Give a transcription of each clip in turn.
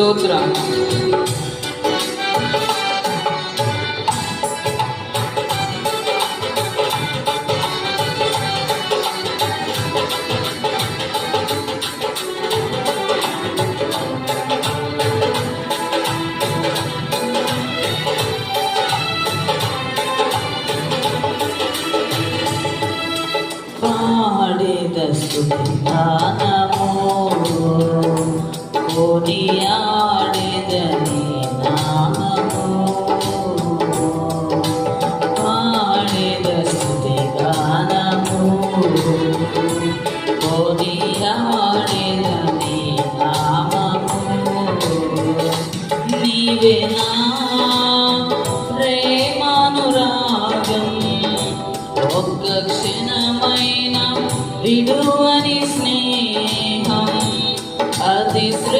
స్తోత్ర दस नमो कोनिया నీవేనా ప్రేమానురాగం. ఒక్క క్షణమైన విలువని స్నేహం. అతి శ్రీ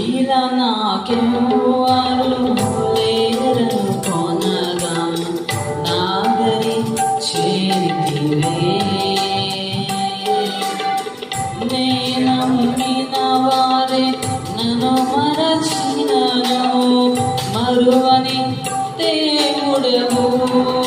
తీరాన కెన్ను వారు లేదరను కొనగా నాగరి చేరితివే. నేనమ్మిన వారే నన్ను మరచినను. మరువని దేవుడవు.